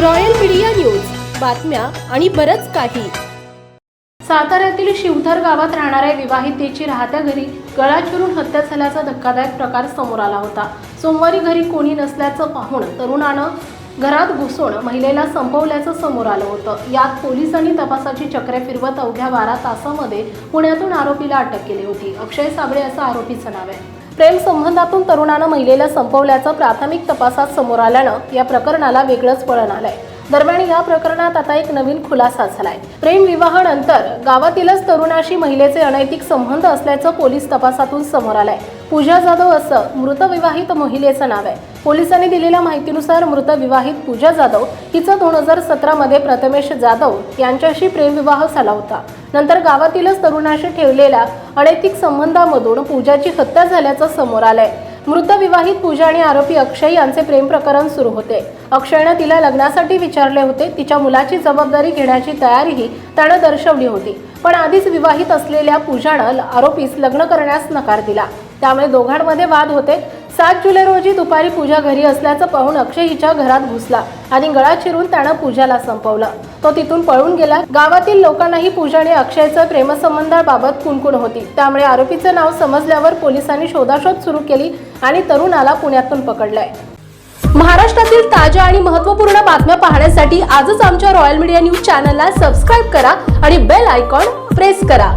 Royal media news. बातम्या आणि बरंच काही. साताऱ्यातील शिवथर गावात राहणाऱ्या विवाहितेची राहत्या घरी गळा चिरून हत्या झाल्याचा धक्कादायक प्रकार समोर आला होता. सोमवारी घरी कोणी नसल्याचं पाहून तरुणानं घरात घुसून महिलेला संपवल्याचं समोर आलं होतं. यात पोलिसांनी तपासाची चक्रे फिरवत अवघ्या बारा तासामध्ये पुण्यातून आरोपीला अटक केली होती. अक्षय साबळे असं आरोपीचं नाव आहे. प्रेम संबंधातून तरुणानं महिलेला संपवल्याचं प्राथमिक तपासात समोर आल्यानं या प्रकरणाला वेगळंच वळण आलंय. दरम्यान या प्रकरणात आता एक नवीन खुलासा झालाय. प्रेम विवाहानंतर गावातीलच तरुणाशी महिलेचे अनैतिक संबंध असल्याचं पोलीस तपासातून समोर आलंय. पूजा जाधव असं मृत विवाहित महिलेचं नाव आहे. पोलिसांनी दिलेल्या माहितीनुसार मृत विवाहित पूजा जाधव हिचं दोन हजार सतरामध्ये प्रथमेश जाधव यांच्याशी प्रेमविवाह झाला होता. नंतर गावातीलच तरुणाशी ठेवलेल्या अनैतिक संबंधामधून पूजाची हत्या झाल्याचं समोर आलंय. मृत विवाहित पूजा आणि आरोपी अक्षय यांचे प्रेम प्रकरण सुरू होते. अक्षयनं तिला लग्नासाठी विचारले होते. तिच्या मुलाची जबाबदारी घेण्याची तयारीही त्यानं दर्शवली होती. पण आधीच विवाहित असलेल्या पूजानं आरोपीस लग्न करण्यास नकार दिला. त्यामुळे दोघांमध्ये वाद होते. सात जुलै रोजी दुपारी पूजा घरी असल्याचं पाहून अक्षय हिच्या घरात घुसला आणि गळा चिरून त्यानं पूजाला संपवलं. तो तिथून पळून गेला. गावातील लोकांनाही पूजा आणि अक्षयचं प्रेमसंबंधाबाबत कुणकुण होती. त्यामुळे आरोपीचं नाव समजल्यावर पोलिसांनी शोधाशोध सुरू केली आणि तरुणाला पुण्यातून पकडलंय. महाराष्ट्रातील ताज्या आणि महत्त्वपूर्ण बातम्या पाहण्यासाठी आजच आमच्या रॉयल मीडिया न्यूज चॅनलला सबस्क्राईब करा आणि बेल आयकॉन प्रेस करा.